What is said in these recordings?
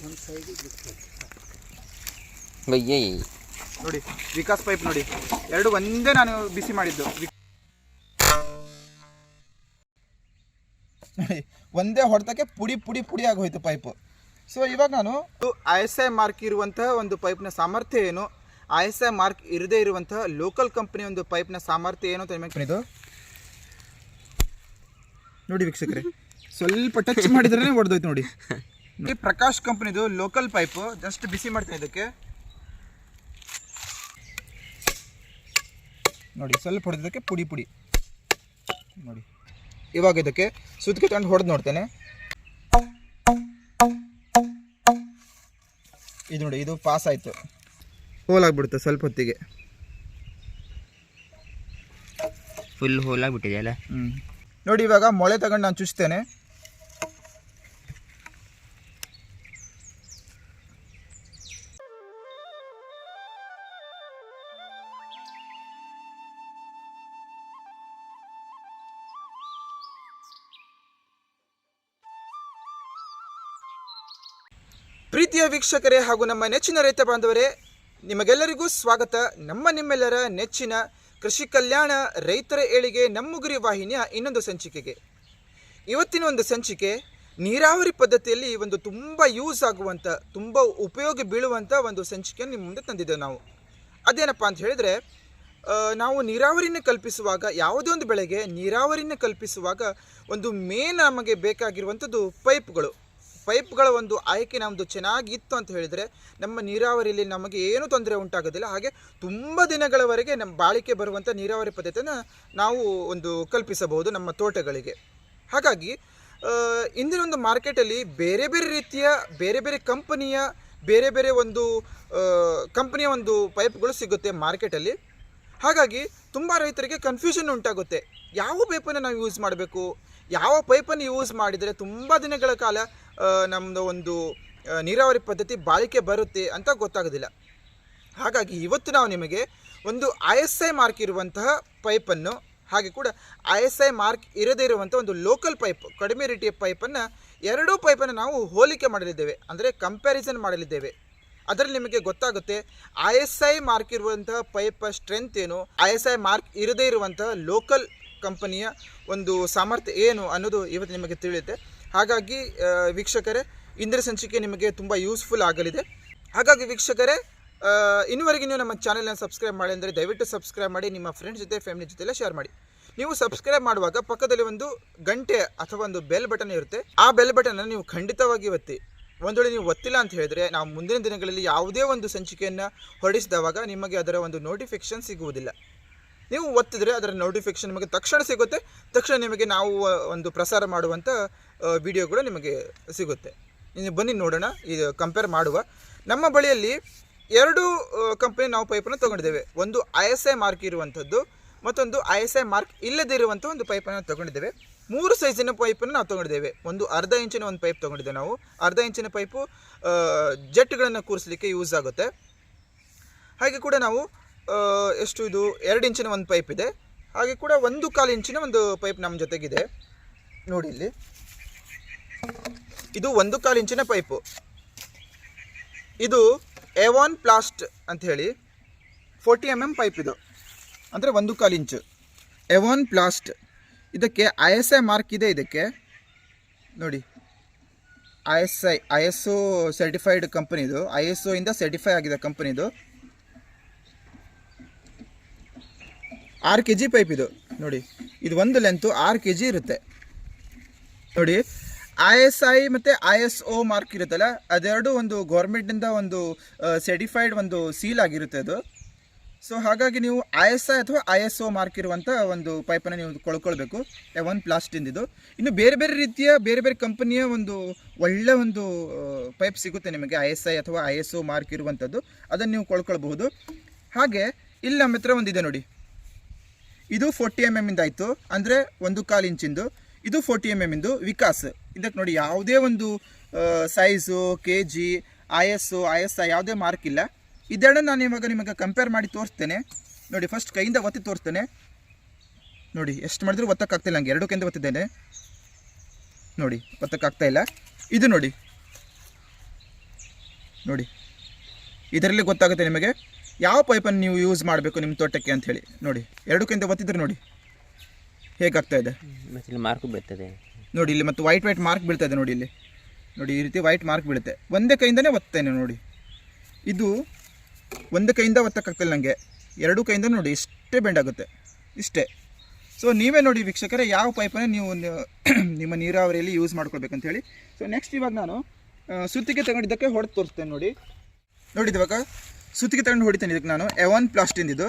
ಒಂದು ಸೈಡಿಗೆ ನೋಡಿ ವಿಕಾಸ್ ಪೈಪ್ ನೋಡಿ. ಎರಡು ಒಂದೇ ನಾನು ಬಿಸಿ ಮಾಡಿದ್ದು. ಒಂದೇ ಹೊಡೆತಕ್ಕೆ ಪುಡಿ ಪುಡಿ ಪುಡಿ ಆಗೋಯ್ತು ಪೈಪ್. ಸೊ ಇವಾಗ ನಾನು ಐ ಎಸ್ ಐ ಮಾರ್ಕ್ ಇರುವಂತಹ ಒಂದು ಪೈಪ್ನ ಸಾಮರ್ಥ್ಯ ಏನು? ಐ ಎಸ್ ಐ ಮಾರ್ಕ್ ಇರದೇ ಇರುವಂತಹ ಲೋಕಲ್ ಕಂಪನಿ ಒಂದು ಪೈಪ್ನ ಸಾಮರ್ಥ್ಯ ಏನು ಅಂತ ನಿಮಗೆ ಇದು? ನೋಡಿ ವೀಕ್ಷಕರೇ ಸ್ವಲ್ಪ ಟಚ್ ಮಾಡಿದ್ರೆ ಹೊಡೆದೋಯ್ತು ನೋಡಿ. ಈ ಪ್ರಕಾಶ್ ಕಂಪ್ನಿದು ಲೋಕಲ್ ಪೈಪು ಜಸ್ಟ್ ಬಿಸಿ ಮಾಡ್ತೀನಿ ಇದಕ್ಕೆ. ನೋಡಿ ಸ್ವಲ್ಪ ಹೊಡೆದಕ್ಕೆ ಪುಡಿ ಪುಡಿ. ನೋಡಿ ಇವಾಗ ಇದಕ್ಕೆ ಸುತ್ತಿಗೆ ತಗೊಂಡು ಹೊಡೆದು ನೋಡ್ತೇನೆ. ಇದು ನೋಡಿ ಇದು ಪಾಸ್ ಆಯಿತು. ಹೋಲಾಗ್ಬಿಡುತ್ತೆ ಸ್ವಲ್ಪ ಹೊತ್ತಿಗೆ. ಫುಲ್ ಹೋಲಾಗ್ಬಿಟ್ಟಿದೆ ಅಲ್ಲ ಹ್ಞೂ ನೋಡಿ ಇವಾಗ ಮೊಳೆ ತಗೊಂಡು ನಾನು ಚುಚ್ತೇನೆ. ಪ್ರೀತಿಯ ವೀಕ್ಷಕರೇ ಹಾಗೂ ನಮ್ಮ ನೆಚ್ಚಿನ ರೈತ ಬಾಂಧವರೇ, ನಿಮಗೆಲ್ಲರಿಗೂ ಸ್ವಾಗತ. ನಮ್ಮ ನಿಮ್ಮೆಲ್ಲರ ನೆಚ್ಚಿನ ಕೃಷಿ ಕಲ್ಯಾಣ ರೈತರ ಏಳಿಗೆ ನಮ್ಮ ಗುರಿ ವಾಹಿನಿಯ ಇನ್ನೊಂದು ಸಂಚಿಕೆಗೆ. ಇವತ್ತಿನ ಒಂದು ಸಂಚಿಕೆ, ನೀರಾವರಿ ಪದ್ಧತಿಯಲ್ಲಿ ಒಂದು ತುಂಬ ಯೂಸ್ ಆಗುವಂಥ ತುಂಬ ಉಪಯೋಗ ಬೀಳುವಂಥ ಒಂದು ಸಂಚಿಕೆಯನ್ನು ನಿಮ್ಮ ಮುಂದೆ ತಂದಿದ್ದೇವೆ ನಾವು. ಅದೇನಪ್ಪ ಅಂತ ಹೇಳಿದರೆ ನಾವು ನೀರಾವರಿನ ಕಲ್ಪಿಸುವಾಗ, ಯಾವುದೇ ಒಂದು ಬೆಳೆಗೆ ನೀರಾವರಿನ ಕಲ್ಪಿಸುವಾಗ ಒಂದು ಮೇನ್ ನಮಗೆ ಬೇಕಾಗಿರುವಂಥದ್ದು ಪೈಪ್ಗಳು ಪೈಪ್ಗಳ ಒಂದು ಆಯ್ಕೆ ನಮ್ಮದು ಚೆನ್ನಾಗಿತ್ತು ಅಂತ ಹೇಳಿದರೆ ನಮ್ಮ ನೀರಾವರಿಯಲ್ಲಿ ನಮಗೆ ಏನು ತೊಂದರೆ ಉಂಟಾಗೋದಿಲ್ಲ. ಹಾಗೆ ತುಂಬ ದಿನಗಳವರೆಗೆ ನಮ್ಮ ಬಾಳಿಕೆ ಬರುವಂಥ ನೀರಾವರಿ ಪದ್ಧತಿಯನ್ನು ನಾವು ಒಂದು ಕಲ್ಪಿಸಬಹುದು ನಮ್ಮ ತೋಟಗಳಿಗೆ. ಹಾಗಾಗಿ ಇಂದಿನ ಒಂದು ಮಾರ್ಕೆಟಲ್ಲಿ ಬೇರೆ ಬೇರೆ ರೀತಿಯ, ಬೇರೆ ಬೇರೆ ಕಂಪನಿಯ, ಬೇರೆ ಬೇರೆ ಒಂದು ಕಂಪನಿಯ ಒಂದು ಪೈಪ್ಗಳು ಸಿಗುತ್ತೆ ಮಾರ್ಕೆಟಲ್ಲಿ. ಹಾಗಾಗಿ ತುಂಬ ರೈತರಿಗೆ ಕನ್ಫ್ಯೂಷನ್ ಉಂಟಾಗುತ್ತೆ. ಯಾವ ಪೈಪನ್ನು ನಾವು ಯೂಸ್ ಮಾಡಬೇಕು? ಯಾವ ಪೈಪನ್ನು ಯೂಸ್ ಮಾಡಿದರೆ ತುಂಬ ದಿನಗಳ ಕಾಲ ನಮ್ಮದು ಒಂದು ನೀರಾವರಿ ಪದ್ಧತಿ ಬಾಳಿಕೆ ಬರುತ್ತೆ ಅಂತ ಗೊತ್ತಾಗೋದಿಲ್ಲ. ಹಾಗಾಗಿ ಇವತ್ತು ನಾವು ನಿಮಗೆ ಒಂದು ಐ ಎಸ್ ಐ ಮಾರ್ಕ್ ಇರುವಂತಹ ಪೈಪನ್ನು, ಹಾಗೆ ಕೂಡ ಐ ಎಸ್ ಐ ಮಾರ್ಕ್ ಇರದೇ ಇರುವಂಥ ಒಂದು ಲೋಕಲ್ ಪೈಪ್, ಕಡಿಮೆ ರೀತಿಯ ಪೈಪನ್ನು ಎರಡೂ ಪೈಪನ್ನು ನಾವು ಹೋಲಿಕೆ ಮಾಡಲಿದ್ದೇವೆ, ಅಂದರೆ ಕಂಪ್ಯಾರಿಸನ್ ಮಾಡಲಿದ್ದೇವೆ. ಅದರಲ್ಲಿ ನಿಮಗೆ ಗೊತ್ತಾಗುತ್ತೆ, ಐ ಎಸ್ ಐ ಮಾರ್ಕ್ ಇರುವಂತಹ ಪೈಪ್ ಸ್ಟ್ರೆಂತ್ ಏನು, ಐ ಎಸ್ ಐ ಮಾರ್ಕ್ ಇರದೇ ಇರುವಂತಹ ಲೋಕಲ್ ಕಂಪನಿಯ ಒಂದು ಸಾಮರ್ಥ್ಯ ಏನು ಅನ್ನೋದು ಇವತ್ತು ನಿಮಗೆ ತಿಳಿಯುತ್ತೆ. ಹಾಗಾಗಿ ವೀಕ್ಷಕರೇ ಇಂದ್ರ ಸಂಚಿಕೆ ನಿಮಗೆ ತುಂಬ ಯೂಸ್ಫುಲ್ ಆಗಲಿದೆ. ಹಾಗಾಗಿ ವೀಕ್ಷಕರೇ ಇನ್ನುವರೆಗೆ ನೀವು ನಮ್ಮ ಚಾನೆಲ್ನ ಸಬ್ಸ್ಕ್ರೈಬ್ ಮಾಡಿ ಅಂದರೆ ದಯವಿಟ್ಟು ಸಬ್ಸ್ಕ್ರೈಬ್ ಮಾಡಿ, ನಿಮ್ಮ ಫ್ರೆಂಡ್ಸ್ ಜೊತೆ ಫ್ಯಾಮಿಲಿ ಜೊತೆಲ್ಲ ಶೇರ್ ಮಾಡಿ. ನೀವು ಸಬ್ಸ್ಕ್ರೈಬ್ ಮಾಡುವಾಗ ಪಕ್ಕದಲ್ಲಿ ಒಂದು ಗಂಟೆ ಅಥವಾ ಒಂದು ಬೆಲ್ ಬಟನ್ ಇರುತ್ತೆ. ಆ ಬೆಲ್ ಬಟನ್ ನೀವು ಖಂಡಿತವಾಗಿ ಒತ್ತಿ. ಒಂದು ನೀವು ಒತ್ತಿಲ್ಲ ಅಂತ ಹೇಳಿದ್ರೆ, ನಾವು ಮುಂದಿನ ದಿನಗಳಲ್ಲಿ ಯಾವುದೇ ಒಂದು ಸಂಚಿಕೆಯನ್ನು ಹೊರಡಿಸಿದವಾಗ ನಿಮಗೆ ಅದರ ಒಂದು ನೋಟಿಫಿಕೇಶನ್ ಸಿಗುವುದಿಲ್ಲ. ನೀವು ಒತ್ತಿದ್ರೆ ಅದರ ನೋಟಿಫಿಕೇಶನ್ ನಿಮಗೆ ತಕ್ಷಣ ಸಿಗುತ್ತೆ. ತಕ್ಷಣ ನಿಮಗೆ ನಾವು ಒಂದು ಪ್ರಸಾರ ಮಾಡುವಂಥ ವಿಡಿಯೋಗಳು ನಿಮಗೆ ಸಿಗುತ್ತೆ. ನೀವು ಬನ್ನಿ ನೋಡೋಣ, ಇದು ಕಂಪೇರ್ ಮಾಡುವ. ನಮ್ಮ ಬಳಿಯಲ್ಲಿ ಎರಡು ಕಂಪನಿ ನಾವು ಪೈಪನ್ನು ತೊಗೊಂಡಿದ್ದೇವೆ. ಒಂದು ಐ ಎಸ್ ಐ ಮಾರ್ಕ್ ಇರುವಂಥದ್ದು, ಮತ್ತೊಂದು ಐ ಎಸ್ ಐ ಮಾರ್ಕ್ ಇಲ್ಲದೇ ಇರುವಂಥ ಒಂದು ಪೈಪನ್ನು ತೊಗೊಂಡಿದ್ದೇವೆ. ಮೂರು ಸೈಜಿನ ಪೈಪನ್ನು ನಾವು ತೊಗೊಂಡಿದ್ದೇವೆ. ಒಂದು ಅರ್ಧ ಇಂಚಿನ ಒಂದು ಪೈಪ್ ತೊಗೊಂಡಿದ್ದೇವೆ ನಾವು. ಅರ್ಧ ಇಂಚಿನ ಪೈಪು ಜೆಟ್ಗಳನ್ನು ಕೂರಿಸಲಿಕ್ಕೆ ಯೂಸ್ ಆಗುತ್ತೆ. ಹಾಗೆ ಕೂಡ ನಾವು ಎಷ್ಟು ಇದು? ಎರಡು ಇಂಚಿನ ಒಂದು ಪೈಪ್ ಇದೆ. ಹಾಗೆ ಕೂಡ ಒಂದು ಕಾಲು ಇಂಚಿನ ಒಂದು ಪೈಪ್ ನಮ್ಮ ಜೊತೆಗಿದೆ. ನೋಡಿ ಇಲ್ಲಿ. ಇದು ಒಂದು ಕಾಲು ಇಂಚಿನ ಪೈಪು ಇದು ಎವಾನ್ ಪ್ಲಾಸ್ಟ್ ಅಂತ ಹೇಳಿ ಫೋರ್ಟಿ ಎಂ ಎಂ ಪೈಪ್ ಇದು. ಅಂದರೆ ಒಂದು ಕಾಲು ಇಂಚು. ಎವಾನ್ ಪ್ಲಾಸ್ಟ್ ಇದಕ್ಕೆ ಐ ಎಸ್ ಐ ಮಾರ್ಕ್ ಇದೆ ಇದಕ್ಕೆ. ನೋಡಿ. I S I I S O certified ಕಂಪನಿದು ಐ ಎಸ್ ಒಯಿಂದ ಸರ್ಟಿಫೈ ಆಗಿದೆ ಕಂಪನಿದು ಆರು ಕೆ ಜಿ ಪೈಪ್ ಇದು. ನೋಡಿ, ಇದು ಒಂದು ಲೆಂತು ಆರು ಕೆ ಜಿ ಇರುತ್ತೆ. ನೋಡಿ, ಐ ಎಸ್ ಐ ಮತ್ತು ಐ ಎಸ್ ಒ ಮಾರ್ಕ್ ಇರುತ್ತಲ್ಲ, ಅದೆರಡು ಒಂದು ಗೌರ್ಮೆಂಟಿಂದ ಒಂದು ಸರ್ಟಿಫೈಡ್ ಒಂದು ಸೀಲ್ ಆಗಿರುತ್ತೆ ಅದು. ಸೊ ಹಾಗಾಗಿ ನೀವು ಐ ಎಸ್ ಐ ಅಥವಾ ಐ ಎಸ್ ಒ ಮಾರ್ಕ್ ಇರುವಂಥ ಒಂದು ಪೈಪನ್ನು ನೀವು ಕೊಳ್ಕೊಳ್ಬೇಕು ಒನ್ ಪ್ಲಾಸ್ಟಿಂದಿದು ಇನ್ನು ಬೇರೆ ಬೇರೆ ರೀತಿಯ, ಬೇರೆ ಬೇರೆ ಕಂಪನಿಯ ಒಂದು ಒಳ್ಳೆ ಒಂದು ಪೈಪ್ ಸಿಗುತ್ತೆ ನಿಮಗೆ, ಐ ಎಸ್ ಐ ಅಥವಾ ಐ ಎಸ್ ಒ ಮಾರ್ಕ್ ಇರುವಂಥದ್ದು ಅದನ್ನು ನೀವು ಕೊಳ್ಕೊಳ್ಬಹುದು ಹಾಗೆ, ಇಲ್ಲಿ ನಮ್ಮ ಹತ್ರ ಒಂದಿದೆ ನೋಡಿ. ಇದು ಫೋರ್ಟಿ ಎಂ ಎಂ ಇಂದ ಆಯಿತು. ಅಂದರೆ ಒಂದು ಕಾಲು ಇಂಚಿಂದು ಇದು. ಫೋರ್ಟಿ ಎಂ ಎಂ ಇಂದು ವಿಕಾಸ್. ಇದಕ್ಕೆ ನೋಡಿ ಯಾವುದೇ ಒಂದು size K G I S I ಯಾವುದೇ ಮಾರ್ಕ್ ಇಲ್ಲ. ಇದೆರಡನ್ನು ನಾನು ಇವಾಗ ನಿಮಗೆ ಕಂಪೇರ್ ಮಾಡಿ ತೋರಿಸ್ತೇನೆ. ನೋಡಿ ಫಸ್ಟ್ ಕೈಯಿಂದ ಒತ್ತಿ ತೋರಿಸ್ತೇನೆ. ನೋಡಿ ಎಷ್ಟು ಮಾಡಿದ್ರು ಒತ್ತಕ್ಕಾಗ್ತಿಲ್ಲ ನಂಗೆ. ಎರಡು ಕೈಯಿಂದ ಒತ್ತಿದ್ದೇನೆ. ನೋಡಿ, ಒತ್ತಕ್ಕಾಗ್ತಾ ಇಲ್ಲ. ಇದು ನೋಡಿ. ನೋಡಿ. ಇದರಲ್ಲಿ ಗೊತ್ತಾಗುತ್ತೆ ನಿಮಗೆ. ಯಾವ ಪೈಪನ್ನು ನೀವು ಯೂಸ್ ಮಾಡಬೇಕು ನಿಮ್ಮ ತೋಟಕ್ಕೆ ಅಂತ ಹೇಳಿ. ನೋಡಿ ಎರಡಕ್ಕಿಂತ ಒತ್ತಿದ್ರೆ ನೋಡಿ. ಹೇಗಾಗ್ತಾ ಇದೆ? ಇಲ್ಲಿ ಮಾರ್ಕ್ ಬರ್ತದೆ ನೋಡಿ ಇಲ್ಲಿ ಮತ್ತು ವೈಟ್ ವೈಟ್ ಮಾರ್ಕ್ ಬೀಳ್ತಾ ಇದೆ ನೋಡಿ ಇಲ್ಲಿ. ನೋಡಿ ಈ ರೀತಿ ವೈಟ್ ಮಾರ್ಕ್ ಬೀಳುತ್ತೆ. ಒಂದೇ ಕೈಯಿಂದನೇ ಒತ್ತೇನೆ ನೋಡಿ. ಇದು ಒಂದು ಕೈಯಿಂದ ಒತ್ತಕ್ಕಾಗ್ತಿಲ್ಲ ನನಗೆ ಎರಡೂ ಕೈಯಿಂದ ನೋಡಿ ಇಷ್ಟೇ ಬೆಂಡಾಗುತ್ತೆ ಇಷ್ಟೇ. ಸೊ ನೀವೇ ನೋಡಿ ವೀಕ್ಷಕರೇ ಯಾವ ಪೈಪನ್ನು ನೀವು ನಿಮ್ಮ ನೀರಾವರಿಯಲ್ಲಿ ಯೂಸ್ ಮಾಡ್ಕೊಳ್ಬೇಕಂತ ಹೇಳಿ. ಸೊ ನೆಕ್ಸ್ಟ್ ಇವಾಗ ನಾನು ಸುತ್ತಿಗೆ ತಗೊಂಡಿದ್ದಕ್ಕೆ ಹೊಡೆದು ತೋರಿಸ್ತೇನೆ ನೋಡಿ. ನೋಡಿ ಇವಾಗ ಸುತ್ತಿಗೆ ತಗೊಂಡು ಹೊಡಿತೇನೆ ಇದಕ್ಕೆ ನಾನು. ಎವನ್ ಪ್ಲಾಸ್ಟಿನ್ ಇದು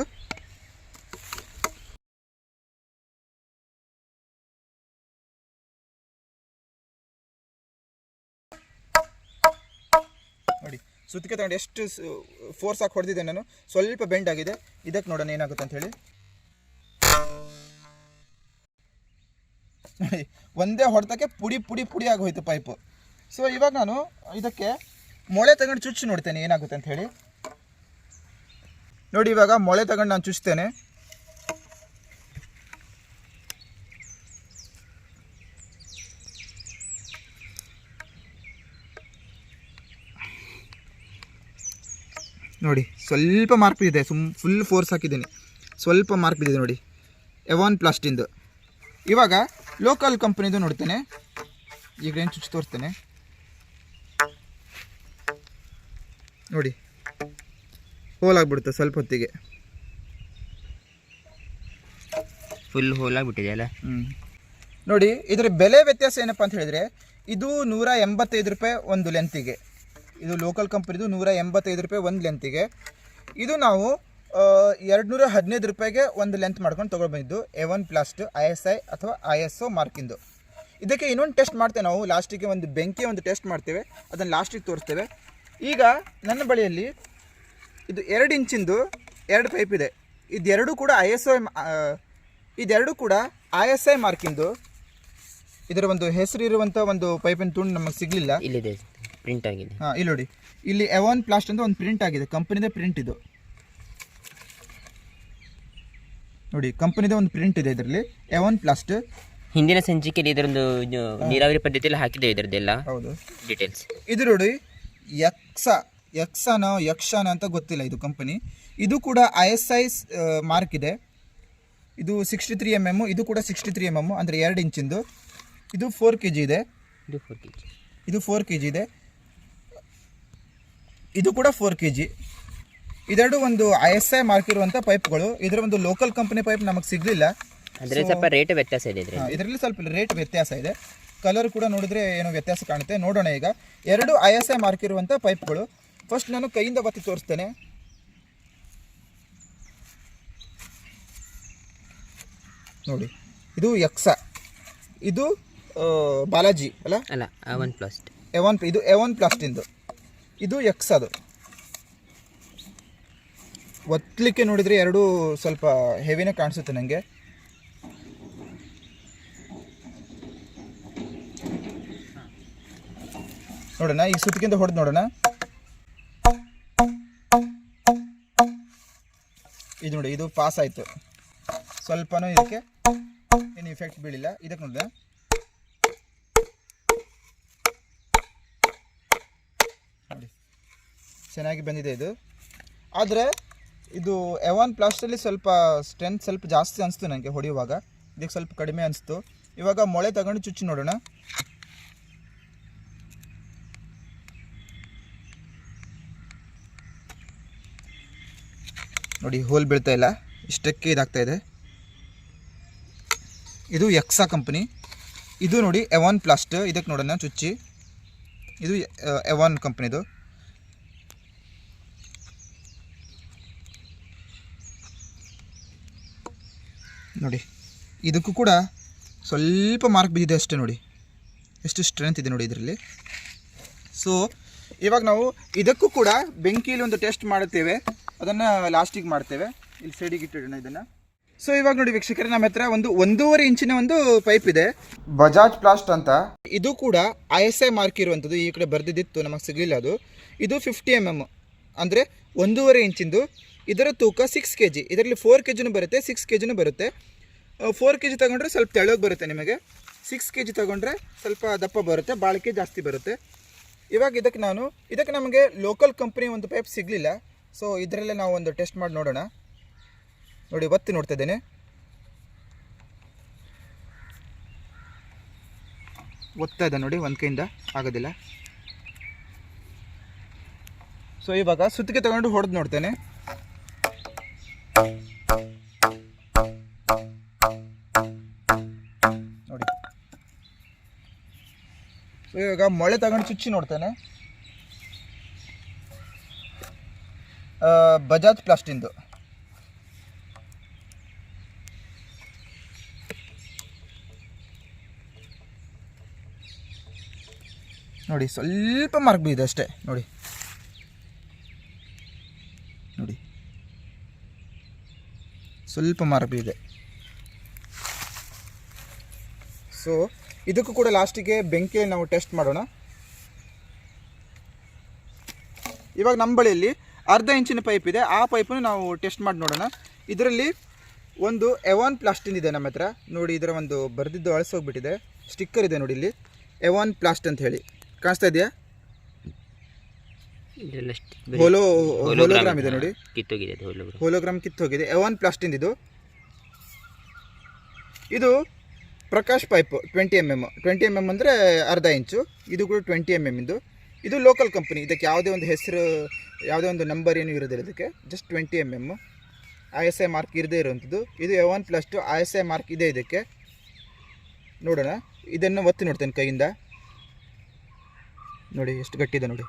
ನೋಡಿ, ಸುತ್ತಿಗೆ ತಗೊಂಡು ಎಷ್ಟು ಫೋರ್ಸ್ ಹಾಕಿ ಹೊಡೆದಿದ್ದೆ ನಾನು. ಸ್ವಲ್ಪ ಬೆಂಡ್ ಆಗಿದೆ. ಇದಕ್ಕೆ ನೋಡೋಣ ಏನಾಗುತ್ತೆ ಅಂತ ಹೇಳಿ. ನೋಡಿ, ಒಂದೇ ಹೊಡೆತಕ್ಕೆ ಪುಡಿ ಪುಡಿ ಪುಡಿ ಆಗೋಯ್ತು ಪೈಪು ಸೊ ಇವಾಗ ನಾನು ಇದಕ್ಕೆ ಮೊಳೆ ತಗೊಂಡು ಚುಚ್ಚಿ ನೋಡ್ತೇನೆ ಏನಾಗುತ್ತೆ ಅಂತ ಹೇಳಿ. ನೋಡಿ, ಇವಾಗ ಮೊಳೆ ತಗೊಂಡು ನಾನು ಚುಚ್ತೇನೆ. ನೋಡಿ, ಸ್ವಲ್ಪ ಮಾರ್ಕ್ ಬಿದ್ದಿದೆ. ಸುಮ್ ಫುಲ್ ಫೋರ್ಸ್ ಹಾಕಿದ್ದೀನಿ. ಸ್ವಲ್ಪ ಮಾರ್ಕ್ ಬಿದ್ದಿದೆ ನೋಡಿ. ಎವಾನ್ ಪ್ಲಾಸ್ಟಿಂದು ಇವಾಗ ಲೋಕಲ್ ಕಂಪ್ನಿದು ನೋಡ್ತೇನೆ. ಈಗ ಏನು ಚುಚ್ಚಿ ತೋರಿಸ್ತೇನೆ. ನೋಡಿ ಹೋಲ್ ಆಗ್ಬಿಡುತ್ತೆ ಸ್ವಲ್ಪ ಹೊತ್ತಿಗೆ. ಫುಲ್ ಹೋಲಾಗ್ಬಿಟ್ಟಿದೆ ಅಲ್ಲ? ಹ್ಞೂ ನೋಡಿ ಇದರ ಬೆಲೆ ವ್ಯತ್ಯಾಸ ಏನಪ್ಪ ಅಂತ ಹೇಳಿದ್ರೆ ಇದು ನೂರ ಎಂಬತ್ತೈದು ರೂಪಾಯಿ ಒಂದು ಲೆಂತಿಗೆ ಇದು ಲೋಕಲ್ ಕಂಪ್ನಿದು ನೂರ ಎಂಬತ್ತೈದು ರೂಪಾಯಿ ಒಂದು ಲೆಂತಿಗೆ ಇದು ನಾವು ಎರಡು ನೂರ ಹದಿನೈದು ರೂಪಾಯಿಗೆ ಒಂದು ಲೆಂತ್ ಮಾಡ್ಕೊಂಡು ತೊಗೊಳ್ಬಂದಿದ್ದು A One Plast I S I ಅಥವಾ ಐ ಎಸ್ ಒ ಮಾರ್ಕಿಂದು ಇದಕ್ಕೆ ಇನ್ನೊಂದು ಟೆಸ್ಟ್ ಮಾಡ್ತೇವೆ ನಾವು. ಲಾಸ್ಟಿಗೆ ಒಂದು ಬೆಂಕಿ ಒಂದು ಟೆಸ್ಟ್ ಮಾಡ್ತೇವೆ. ಅದನ್ನು ಲಾಸ್ಟಿಗೆ ತೋರಿಸ್ತೇವೆ. ಈಗ ನನ್ನ ಬಳಿಯಲ್ಲಿ ಇದು ಎರಡು ಇಂಚಿಂದು ಎರಡು ಪೈಪ್ ಇದೆ. ಇದೆರಡೂ ಕೂಡ ಐ ಎಸ್ ಐ ಇದೆರಡೂ ಕೂಡ ಐ ಎಸ್ ಐ ಮಾರ್ಕಿಂದು. ಇದರ ಒಂದು ಹೆಸರು ಇರುವಂಥ ಒಂದು ಪೈಪಿನ ತುಂಡು ನಮಗೆ ಸಿಗಲಿಲ್ಲ. ಇಲ್ಲಿದೆ ಪ್ರಿಂಟ್ ಆಗಿದೆ. ಹಾಂ ಇಲ್ಲಿ ನೋಡಿ. ಇಲ್ಲಿ ಎವನ್ ಪ್ಲಾಸ್ಟ್ ಅಂತ ಒಂದು ಪ್ರಿಂಟ್ ಆಗಿದೆ. ಕಂಪನಿದೇ ಪ್ರಿಂಟ್ ಇದು. ನೋಡಿ ಕಂಪನಿದ ಒಂದು ಪ್ರಿಂಟ್ ಇದೆ ಇದರಲ್ಲಿ. ಎವನ್ ಪ್ಲಾಸ್ಟ್ ಹಿಂದಿನ ಸಂಚಿಕೆಯಲ್ಲಿ ಇದರೊಂದು ಇದು ನೀರಾವರಿ ಪದ್ಧತಿಯಲ್ಲಿ ಹಾಕಿದೆ ಇದರದ್ದೆಲ್ಲ ಹೌದು. ಡೀಟೇಲ್ಸ್ ಇದು ನೋಡಿ ಯಕ್ಷ ಯಕ್ಷನ ಯಕ್ಷಾನ ಅಂತ ಗೊತ್ತಿಲ್ಲ ಇದು ಕಂಪನಿ ಇದು ಕೂಡ ಐ ಎಸ್ ಐ ಮಾರ್ಕ್ ಇದೆ. ಇದು ಸಿಕ್ಸ್ಟಿ ತ್ರೀ ಎಂ ಎಂ ಇದು ಕೂಡ ಸಿಕ್ಸ್ಟಿ ತ್ರೀ ಎಂ ಎಂ ಅಂದರೆ ಎರಡು ಇಂಚಿಂದು. ಇದು ಫೋರ್ ಕೆ ಜಿ ಇದೆ. ಇದು ಫೋರ್ ಕೆ ಜಿ ಇದು ಫೋರ್ ಕೆ ಜಿ ಇದೆ. ಇದು ಕೂಡ ಫೋರ್ ಕೆ ಜಿ ಇದೆರಡು ಒಂದು ಐ ಎಸ್ ಐ ಮಾರ್ಕ್ ಇರುವಂಥ ಪೈಪ್ಗಳು ಇದರ ಒಂದು ಲೋಕಲ್ ಕಂಪನಿ ಪೈಪ್ ನಮಗೆ ಸಿಗಲಿಲ್ಲ. ಅಂದರೆ ಸ್ವಲ್ಪ ರೇಟ್ ವ್ಯತ್ಯಾಸ ಇದೆ ಇದರಲ್ಲಿ. ಸ್ವಲ್ಪ ರೇಟ್ ವ್ಯತ್ಯಾಸ ಇದೆ. ಕಲರ್ ಕೂಡ ನೋಡಿದ್ರೆ ಏನೋ ವ್ಯತ್ಯಾಸ ಕಾಣುತ್ತೆ. ನೋಡೋಣ ಈಗ. ಎರಡು ಐ ಎಸ್ ಐ ಮಾರ್ಕ್ ಇರುವಂಥ ಪೈಪ್ಗಳು ಫಸ್ಟ್ ನಾನು ಕೈಯಿಂದ ಬತ್ತಿ ತೋರಿಸ್ತೇನೆ. ನೋಡಿ ಇದು ಯಕ್ಷ ಇದು ಬಾಲಾಜಿ ಅಲ್ಲ? ಅಲ್ಲ ಒನ್ ಪ್ಲಾಸ್ಟ್ ಎವನ್ ಇದು ಎವನ್ ಪ್ಲಾಸ್ಟಿಂದು ಇದು ಎಕ್ಸ್ ಅದು. ಒತ್ತಲಿಕ್ಕೆ ನೋಡಿದರೆ ಎರಡೂ ಸ್ವಲ್ಪ ಹೆವಿನೇ ಕಾಣಿಸುತ್ತೆ ನನಗೆ ನೋಡೋಣ ಈ ಸುತ್ತಿಗಿಂತ ಹೊಡೆದು ನೋಡೋಣ. ಇದು ನೋಡಿ, ಇದು ಪಾಸ್ ಆಯಿತು. ಸ್ವಲ್ಪನೂ ಇದಕ್ಕೆ ಏನು ಇಫೆಕ್ಟ್ ಬೀಳಿಲ್ಲ. ಇದಕ್ಕೆ ನೋಡಿದೆ. ನೋಡಿ, ಚೆನ್ನಾಗಿ ಬಂದಿದೆ ಇದು. ಆದರೆ, ಇದು ಎವನ್ ಪ್ಲಾಸ್ಟಲ್ಲಿ ಸ್ವಲ್ಪ ಸ್ಟ್ರೆಂತ್ ಸ್ವಲ್ಪ ಜಾಸ್ತಿ ಅನಿಸ್ತು ನನಗೆ ಹೊಡೆಯುವಾಗ. ಇದಕ್ಕೆ ಸ್ವಲ್ಪ ಕಡಿಮೆ ಅನಿಸ್ತು. ಇವಾಗ ಮೊಳೆ ತಗೊಂಡು ಚುಚ್ಚಿ ನೋಡೋಣ. ನೋಡಿ, ಹೋಲ್ ಬೀಳ್ತಾ ಇಲ್ಲ. ಇಷ್ಟಕ್ಕೆ ಇದಾಗ್ತಾ ಇದೆ. ಇದು ಎಕ್ಸಾ ಕಂಪ್ನಿ. ಇದು ನೋಡಿ, ಎವಾನ್ ಪ್ಲಾಸ್ಟ್. ಇದಕ್ಕೆ ನೋಡೋಣ, ಚುಚ್ಚಿ. ಇದು ಎವಾನ್ ಕಂಪ್ನಿದು ನೋಡಿ, ಇದಕ್ಕೂ ಕೂಡ ಸ್ವಲ್ಪ ಮಾರ್ಕ್ ಬಿದ್ದಿದೆ ಅಷ್ಟೇ ನೋಡಿ. ಎಷ್ಟು ಸ್ಟ್ರೆಂತ್ ಇದೆ ನೋಡಿ ಇದರಲ್ಲಿ. ಸೊ ಇವಾಗ ನಾವು ಇದಕ್ಕೂ ಕೂಡ ಬೆಂಕಿಯಲ್ಲಿ ಒಂದು ಟೆಸ್ಟ್ ಮಾಡುತ್ತೇವೆ. ಅದನ್ನು ಲಾಸ್ಟಿಗೆ ಮಾಡ್ತೇವೆ. ಇಲ್ಲಿ ಸೈಡಿಗೆ ಇಟ್ಟಿಡೋಣ ಇದನ್ನು. ಸೊ ಇವಾಗ ನೋಡಿ ವೀಕ್ಷಕರೇ ನಮ್ಮ ಹತ್ರ ಒಂದು ಒಂದೂವರೆ ಇಂಚಿನ ಒಂದು ಪೈಪ್ ಇದೆ. ಬಜಾಜ್ ಪ್ಲಾಸ್ಟ್ ಅಂತ. ಇದು ಕೂಡ ಐ ಎಸ್ ಐ ಮಾರ್ಕ್ ಇರುವಂಥದ್ದು. ಈ ಕಡೆ ಬರೆದಿದ್ದಿತ್ತು ನಮಗೆ ಸಿಗಲಿಲ್ಲ ಅದು. ಇದು ಫಿಫ್ಟಿ ಎಂ ಎಂ ಅಂದರೆ ಒಂದೂವರೆ ಇಂಚಿಂದು. ಇದರ ತೂಕ ಸಿಕ್ಸ್ ಕೆ ಜಿ ಇದರಲ್ಲಿ ಫೋರ್ ಕೆ ಜಿನೂ ಬರುತ್ತೆ ಸಿಕ್ಸ್ ಕೆ ಜಿನೂ ಬರುತ್ತೆ. ಫೋರ್ ಕೆ ಜಿ ತೊಗೊಂಡ್ರೆ ಸ್ವಲ್ಪ ತೆಳೋಗಿ ಬರುತ್ತೆ ನಿಮಗೆ. ಸಿಕ್ಸ್ ಕೆ ಜಿ ತೊಗೊಂಡ್ರೆ ಸ್ವಲ್ಪ ದಪ್ಪ ಬರುತ್ತೆ ಬಾಳಿಕೆ ಜಾಸ್ತಿ ಬರುತ್ತೆ. ಇವಾಗ ಇದಕ್ಕೆ ನಾನು ಇದಕ್ಕೆ ನಮಗೆ ಲೋಕಲ್ ಕಂಪ್ನಿ ಒಂದು ಪೈಪ್ ಸಿಗಲಿಲ್ಲ. ಸೊ ಇದರಲ್ಲೇ ನಾವು ಒಂದು ಟೆಸ್ಟ್ ಮಾಡಿ ನೋಡೋಣ. ನೋಡಿ, ಒತ್ತಿ ನೋಡ್ತಾ ಇದ್ದೇನೆ. ಒತ್ತಾ ಇದೆ ನೋಡಿ, ಒಂದು ಕೈಯಿಂದ ಆಗೋದಿಲ್ಲ. ಸೊ ಇವಾಗ ಸುತ್ತಿಗೆ ತಗೊಂಡು ಹೊಡೆದು ನೋಡ್ತೇನೆ. ನೋಡಿ. ಇವಾಗ ಮೊಳೆ ತಗೊಂಡು ಚುಚ್ಚಿ ನೋಡ್ತೇನೆ ಆ, ಬಜಾಜ್ ಪ್ಲಾಸ್ಟಿಂದು. ನೋಡಿ, ಸ್ವಲ್ಪ ಮಾರ್ಕ್ ಬಿದ್ದಿದೆ ಅಷ್ಟೇ. ನೋಡಿ. ನೋಡಿ. ಸ್ವಲ್ಪ ಮಾರ್ಕ್ ಬಿದ್ದಿದೆ ಸೊ ಇದಕ್ಕೂ ಕೂಡ ಲಾಸ್ಟಿಗೆ ಬೆಂಕಿಯಲ್ಲಿ ನಾವು ಟೆಸ್ಟ್ ಮಾಡೋಣ. ಇವಾಗ ನಮ್ಮ ಬಳಿಯಲ್ಲಿ ಅರ್ಧ ಇಂಚಿನ ಪೈಪ್ ಇದೆ. ಆ ಪೈಪನ್ನು ನಾವು ಟೆಸ್ಟ್ ಮಾಡಿ ನೋಡೋಣ. ಇದರಲ್ಲಿ ಒಂದು ಎವಾನ್ ಪ್ಲಾಸ್ಟಿನ್ ಇದೆ ನಮ್ಮ ಹತ್ರ. ನೋಡಿ ಇದರ ಒಂದು ಬರೆದಿದ್ದು ಅಳಿಸೋಗ್ಬಿಟ್ಟಿದೆ ಸ್ಟಿಕ್ಕರ್ ಇದೆ ನೋಡಿ ಇಲ್ಲಿ. ಎವಾನ್ ಪ್ಲಾಸ್ಟ್ ಅಂತ ಹೇಳಿ. ಕಾಣಿಸ್ತಾ ಇದೆಯಾ? ಹೋಲೋ ಹೋಲೋಗ್ರಾಮ್ ಇದೆ ನೋಡಿ. ಹೋಲೋಗ್ರಾಮ್ ಕಿತ್ತೋಗಿದೆ. ಎವಾನ್ ಪ್ಲಾಸ್ಟಿನ್ ಇದು. ಇದು Prakash pipe twenty M M twenty M M ಅಂದರೆ ಅರ್ಧ ಇಂಚು. ಇದು ಕೂಡ ಟ್ವೆಂಟಿ ಎಂ ಎಂ ಇಂದು. ಇದು ಲೋಕಲ್ ಕಂಪ್ನಿ ಇದಕ್ಕೆ ಯಾವುದೇ ಒಂದು ಹೆಸರು, ಯಾವುದೇ ಒಂದು ನಂಬರ್ ಏನು ಇರೋದಿಲ್ಲ ಇದಕ್ಕೆ. Just twenty M M I S I mark ಇರದೇ ಇರುವಂಥದ್ದು. ಇದು one plus two I S I mark ಇದೆ ಇದಕ್ಕೆ. ನೋಡೋಣ. ಇದನ್ನು ಒತ್ತಿ ನೋಡ್ತೇನೆ ಕೈಯಿಂದ. ನೋಡಿ, ಎಷ್ಟು ಗಟ್ಟಿದೆ ನೋಡಿ.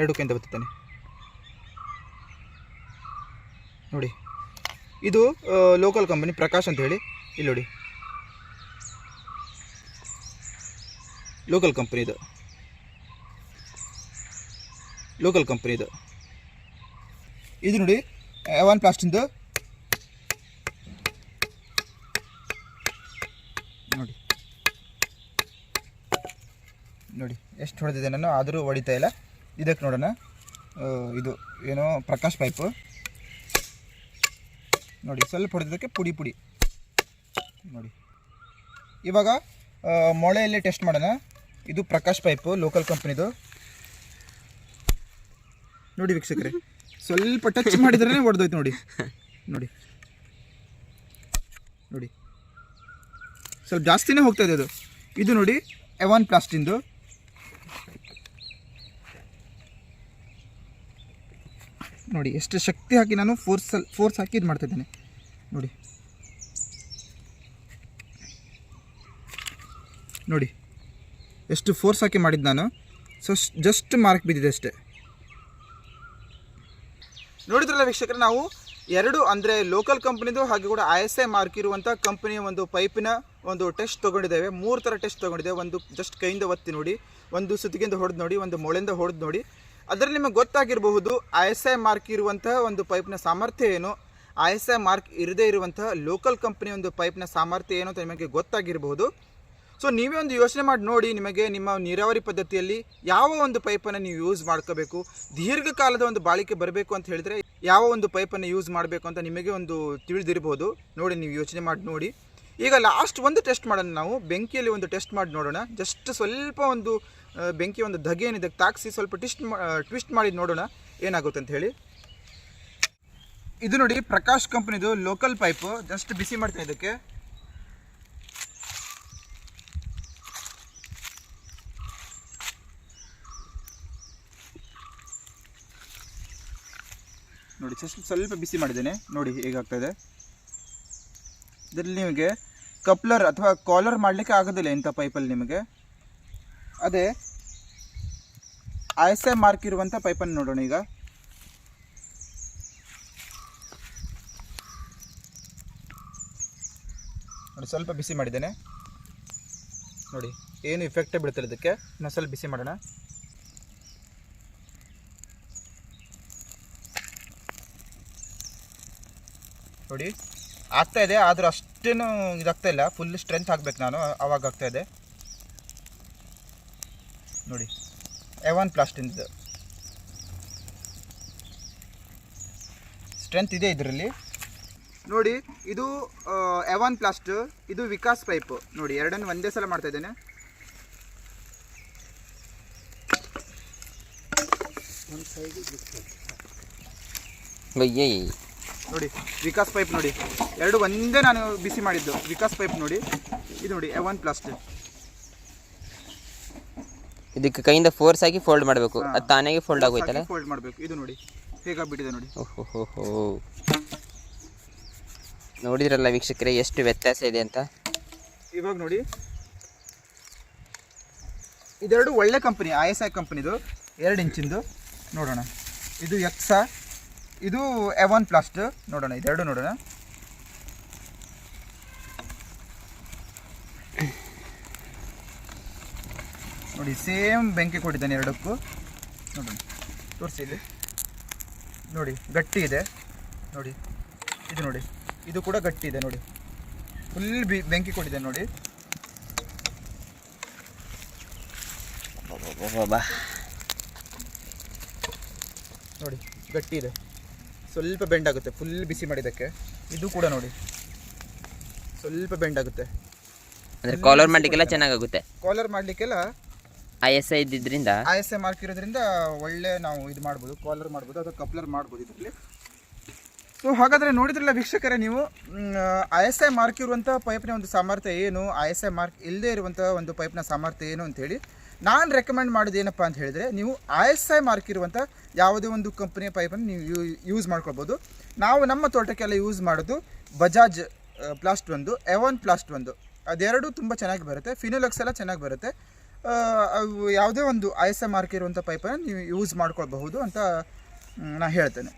ಎರಡು ಕೈಯಿಂದ ಒತ್ತುತ್ತೇನೆ. ನೋಡಿ. ಇದು ಲೋಕಲ್ ಕಂಪನಿ ಪ್ರಕಾಶ್ ಅಂತ ಹೇಳಿ. ಇಲ್ಲಿ ನೋಡಿ. ಲೋಕಲ್ ಕಂಪನಿ ಇದು. ಲೋಕಲ್ ಕಂಪನಿ ಇದು. ಇದು ನೋಡಿ ಒನ್ ಪ್ಲಾಸ್ಟಿಂದು ನೋಡಿ. ನೋಡಿ, ಎಷ್ಟು ಹೊಡೆದಿದೆ ನಾನು, ಆದರೂ ಹೊಡಿತಾ ಇಲ್ಲ. ಇದಕ್ಕೆ ನೋಡೋಣ. ಇದು ಏನೋ ಪ್ರಕಾಶ್ ಪೈಪು ನೋಡಿ, ಸ್ವಲ್ಪ ಹೊಡೆದಕ್ಕೆ ಪುಡಿ ಪುಡಿ. ನೋಡಿ. ಇವಾಗ ಮೊಳೆಯಲ್ಲಿ ಟೆಸ್ಟ್ ಮಾಡೋಣ. ಇದು ಪ್ರಕಾಶ್ ಪೈಪು ಲೋಕಲ್ ಕಂಪ್ನಿದು ನೋಡಿ ವೀಕ್ಷಕರೇ, ಸ್ವಲ್ಪ ಟಚ್ ಮಾಡಿದ್ರೆ ಒಡೆದೋಯ್ತು ನೋಡಿ. ನೋಡಿ. ನೋಡಿ. ಸ್ವಲ್ಪ ಜಾಸ್ತಿನೇ ಹೋಗ್ತಾ ಇದೆ ಅದು. ಇದು ನೋಡಿ ಎವಾನ್ ಪ್ಲಾಸ್ಟಿಂದು ನೋಡಿ, ಎಷ್ಟು ಶಕ್ತಿ ಹಾಕಿ ನಾನು ಫೋರ್ಸ್ ಫೋರ್ಸ್ ಹಾಕಿ ಇದು ಮಾಡ್ತಾ ಇದ್ದೇನೆ. ನೋಡಿ. ನೋಡಿ. ಎಷ್ಟು ಫೋರ್ಸ್ ಹಾಕಿ ಮಾಡಿದ್ದು ನಾನು. ಸೊ ಜಸ್ಟ್ ಮಾರ್ಕ್ ಬಿದ್ದಿದೆ ಅಷ್ಟೇ. ನೋಡಿದ್ರಲ್ಲ ವೀಕ್ಷಕರೇ, ನಾವು ಎರಡು ಅಂದರೆ ಲೋಕಲ್ ಕಂಪ್ನಿದು ಹಾಗೆ ಕೂಡ ಐ ಎಸ್ ಐ ಮಾರ್ಕ್ ಇರುವಂಥ ಕಂಪ್ನಿಯ ಒಂದು ಪೈಪಿನ ಒಂದು ಟೆಸ್ಟ್ ತೊಗೊಂಡಿದ್ದೇವೆ. ಮೂರು ಥರ ಟೆಸ್ಟ್ ತೊಗೊಂಡಿದ್ದೇವೆ. ಒಂದು ಜಸ್ಟ್ ಕೈಯಿಂದ ಒತ್ತಿ ನೋಡಿ, ಒಂದು ಸುತ್ತಿಗೆಯಿಂದ ಹೊಡೆದು ನೋಡಿ, ಒಂದು ಮೊಳೆಯಿಂದ ಹೊಡೆದು ನೋಡಿ. ಅದರಲ್ಲಿ ನಿಮಗೆ ಗೊತ್ತಾಗಿರಬಹುದು ಐ ಎಸ್ ಐ ಮಾರ್ಕ್ ಇರುವಂತಹ ಒಂದು ಪೈಪ್ನ ಸಾಮರ್ಥ್ಯ ಏನು? ಐ ಎಸ್ ಐ ಮಾರ್ಕ್ ಇರದೇ ಇರುವಂತಹ ಲೋಕಲ್ ಕಂಪ್ನಿ ಒಂದು ಪೈಪ್ನ ಸಾಮರ್ಥ್ಯ ಏನು ಅಂತ ನಿಮಗೆ ಗೊತ್ತಾಗಿರಬಹುದು. ಸೊ ನೀವೇ ಒಂದು ಯೋಚನೆ ಮಾಡಿ ನೋಡಿ ನಿಮಗೆ ನಿಮ್ಮ ನೀರಾವರಿ ಪದ್ಧತಿಯಲ್ಲಿ ಯಾವ ಒಂದು ಪೈಪನ್ನು ನೀವು ಯೂಸ್ ಮಾಡ್ಕೋಬೇಕು? ದೀರ್ಘಕಾಲದ ಒಂದು ಬಾಳಿಕೆ ಬರಬೇಕು ಅಂತ ಹೇಳಿದರೆ ಯಾವ ಒಂದು ಪೈಪನ್ನು ಯೂಸ್ ಮಾಡಬೇಕು ಅಂತ ನಿಮಗೆ ಒಂದು ತಿಳಿದಿರ್ಬೋದು ನೋಡಿ, ನೀವು ಯೋಚನೆ ಮಾಡಿ ನೋಡಿ. ಈಗ ಲಾಸ್ಟ್ ಒಂದು ಟೆಸ್ಟ್ ಮಾಡೋಣ ನಾವು. ಬೆಂಕಿಯಲ್ಲಿ ಒಂದು ಟೆಸ್ಟ್ ಮಾಡಿ ನೋಡೋಣ. ಜಸ್ಟ್ ಸ್ವಲ್ಪ ಒಂದು ಬೆಂಕಿ ಒಂದು ಧಗೆ ಏನಿದೆ ತಾಕ್ಸಿ ಸ್ವಲ್ಪ ಟಿಸ್ಟ್ ಟ್ವಿಸ್ಟ್ ಮಾಡಿ ನೋಡೋಣ. ಏನಾಗುತ್ತೆ ಅಂತ ಹೇಳಿ. ಇದು ನೋಡಿ ಪ್ರಕಾಶ್ ಕಂಪ್ನಿದು ಲೋಕಲ್ ಪೈಪು ಜಸ್ಟ್ ಬಿಸಿ ಮಾಡ್ತಾ ಇದಕ್ಕೆ ನೋಡಿ ಜಸ್ಟ್ ಸ್ವಲ್ಪ ಬಿಸಿ ಮಾಡಿದ್ದೇನೆ. ನೋಡಿ ಹೇಗಾಗ್ತಾ ಇದೆ ಇದರಲ್ಲಿ ನಿಮಗೆ ಕಪ್ಲರ್ ಅಥವಾ ಕಾಲರ್ ಮಾಡಲಿಕ್ಕೆ ಆಗೋದಿಲ್ಲ ಇಂಥ ಪೈಪಲ್ಲಿ ನಿಮಗೆ. ಅದೇ ಐ ಎಸ್ ಐ ಮಾರ್ಕ್ ಇರುವಂಥ ಪೈಪನ್ನು ನೋಡೋಣ ಈಗ. ನೋಡಿ, ಸ್ವಲ್ಪ ಬಿಸಿ ಮಾಡಿದ್ದೇನೆ. ನೋಡಿ, ಏನು ಇಫೆಕ್ಟೇ ಬೀಳ್ತಿಲ್ಲ ಇದಕ್ಕೆ. ಇನ್ನೊಂದು ಸ್ವಲ್ಪ ಬಿಸಿ ಮಾಡೋಣ. ನೋಡಿ, ಆಗ್ತಾ ಇದೆ, ಆದರೂ ಅಷ್ಟೇನು ಇದಾಗ್ತಾ ಇಲ್ಲ. ಫುಲ್ ಸ್ಟ್ರೆಂತ್ ಹಾಕ್ಬೇಕು ನಾನು, ಅವಾಗ ಆಗ್ತಾ ಇದೆ. ನೋಡಿ ಎವನ್ ಪ್ಲಾಸ್ಟಿಂದು ಸ್ಟ್ರೆಂತ್ ಇದೆ. ಇದರಲ್ಲಿ. ನೋಡಿ, ಇದು ಎವನ್ ಪ್ಲಾಸ್ಟ್ ಇದು ವಿಕಾಸ್ ಪೈಪ್. ನೋಡಿ, ಎರಡನ್ನು ಒಂದೇ ಸಲ ಮಾಡ್ತಾ ಇದ್ದೇನೆ. ಅಯ್ಯಯ್ಯ ನೋಡಿ ವಿಕಾಸ್ ಪೈಪ್ ನೋಡಿ. ಎರಡು ಒಂದೇ ನಾನು ಬಿಸಿ ಮಾಡಿದ್ದು. ವಿಕಾಸ್ ಪೈಪ್ ನೋಡಿ. ಇದು ನೋಡಿ ಎವನ್ ಪ್ಲಾಸ್ಟಿಕ್ ಇದಕ್ಕೆ ಕೈಯಿಂದ ಫೋರ್ಸ್ ಆಗಿ ಫೋಲ್ಡ್ ಮಾಡಬೇಕು. ಅದು ತಾನೇ ಫೋಲ್ಡ್ ಆಗೋಯ್ತಲ್ಲ? ಫೋಲ್ಡ್ ಮಾಡಬೇಕು. ಇದು ನೋಡಿ ಹೇಗಾಗ್ಬಿಟ್ಟಿದೆ ನೋಡಿ. ಓಹೋ ನೋಡಿದ್ರಲ್ಲ ವೀಕ್ಷಕರೇ ಎಷ್ಟು ವ್ಯತ್ಯಾಸ ಇದೆ ಅಂತ? ಇವಾಗ ನೋಡಿ. ಇದೆರಡು ಒಳ್ಳೆ ಕಂಪನಿ ಐ ಎಸ್ ಐ ಕಂಪನಿದು ಎರಡು ಇಂಚಿಂದು. ನೋಡೋಣ. ಇದು ಎಕ್ಸಾ ಇದು ಎವನ್ ಪ್ಲಾಸ್ಟ್ ನೋಡೋಣ, ಇದೆರಡು ನೋಡೋಣ. ನೋಡಿ ಸೇಮ್ ಬೆಂಕಿ ಕೊಟ್ಟಿದ್ದಾನೆ ಎರಡಕ್ಕೂ. ನೋಡೋಣ, ತೋರಿಸಿ ಇಲ್ಲಿ. ನೋಡಿ, ಗಟ್ಟಿ ಇದೆ. ನೋಡಿ, ಇದು ನೋಡಿ, ಇದು ಕೂಡ ಗಟ್ಟಿ ಇದೆ, ನೋಡಿ. ಫುಲ್ ಬಿ, ಬೆಂಕಿ ಕೊಟ್ಟಿದೆ ನೋಡಿ. ನೋಡಿ, ಗಟ್ಟಿ ಇದೆ. ಸ್ವಲ್ಪ ಬೆಂಡ್ ಆಗುತ್ತೆ ಫುಲ್ ಬಿಸಿ ಮಾಡಿದ್ದಕ್ಕೆ. ಇದು ಕೂಡ ನೋಡಿ. ಸ್ವಲ್ಪ ಬೆಂಡ್ ಆಗುತ್ತೆ. ಅಂದ್ರೆ ಕಾಲರ್ ಮಾಡ್ಲಿಕ್ಕೆಲ್ಲ ಚೆನ್ನಾಗಾಗುತ್ತೆ. ಕಾಲರ್ ಮಾಡ್ಲಿಕ್ಕೆಲ್ಲ ಐ ಎಸ್ ಐ ಇದ್ದಿದ್ರಿಂದ. ಐ ಎಸ್ ಐ ಮಾರ್ಕ್ ಇರೋದ್ರಿಂದ ಒಳ್ಳೆ ನಾವು ಇದು ಮಾಡ್ಬೋದು ಕಾಲರ್ ಮಾಡ್ಬೋದು ಅಥವಾ ಕಪ್ಲರ್ ಮಾಡ್ಬೋದು ಇದರಲ್ಲಿ. ಸೊ ಹಾಗಾದ್ರೆ ನೋಡಿದ್ರಲ್ಲ ವೀಕ್ಷಕರೇ ನೀವು ಐ ಎಸ್ ಐ ಮಾರ್ಕ್ ಇರುವಂಥ ಪೈಪ್ನ ಒಂದು ಸಾಮರ್ಥ್ಯ ಏನು ಐ ಎಸ್ ಐ ಮಾರ್ಕ್ ಇಲ್ಲದೆ ಇರುವಂಥ ಒಂದು ಪೈಪ್ನ ಸಾಮರ್ಥ್ಯ ಏನು ಅಂತೇಳಿ. ನಾನು ರೆಕಮೆಂಡ್ ಮಾಡೋದು ಏನಪ್ಪ ಅಂತ ಹೇಳಿದರೆ, ನೀವು ಐ ಎಸ್ ಐ ಮಾರ್ಕ್ ಇರುವಂಥ ಯಾವುದೇ ಒಂದು ಕಂಪ್ನಿಯ ಪೈಪನ್ನು ನೀವು ಯೂಸ್ ಮಾಡ್ಕೊಳ್ಬೋದು. ನಾವು ನಮ್ಮ ತೋಟಕ್ಕೆಲ್ಲ ಯೂಸ್ ಮಾಡೋದು ಬಜಾಜ್ ಪ್ಲಾಸ್ಟ್ ಒಂದು ಎವನ್ ಪ್ಲಾಸ್ಟ್ ಒಂದು. ಅದೆರಡು ತುಂಬ ಚೆನ್ನಾಗಿ ಬರುತ್ತೆ. ಫಿನೋಲಕ್ಸ್ ಎಲ್ಲ ಚೆನ್ನಾಗಿ ಬರುತ್ತೆ. ಯಾವುದೇ ಒಂದು ಐ ಎಸ್ ಐ ಮಾರ್ಕ್ ಇರುವಂಥ ಪೈಪನ್ನು ನೀವು ಯೂಸ್ ಮಾಡ್ಕೊಳ್ಬಹುದು ಅಂತ ನಾನು ಹೇಳ್ತೇನೆ.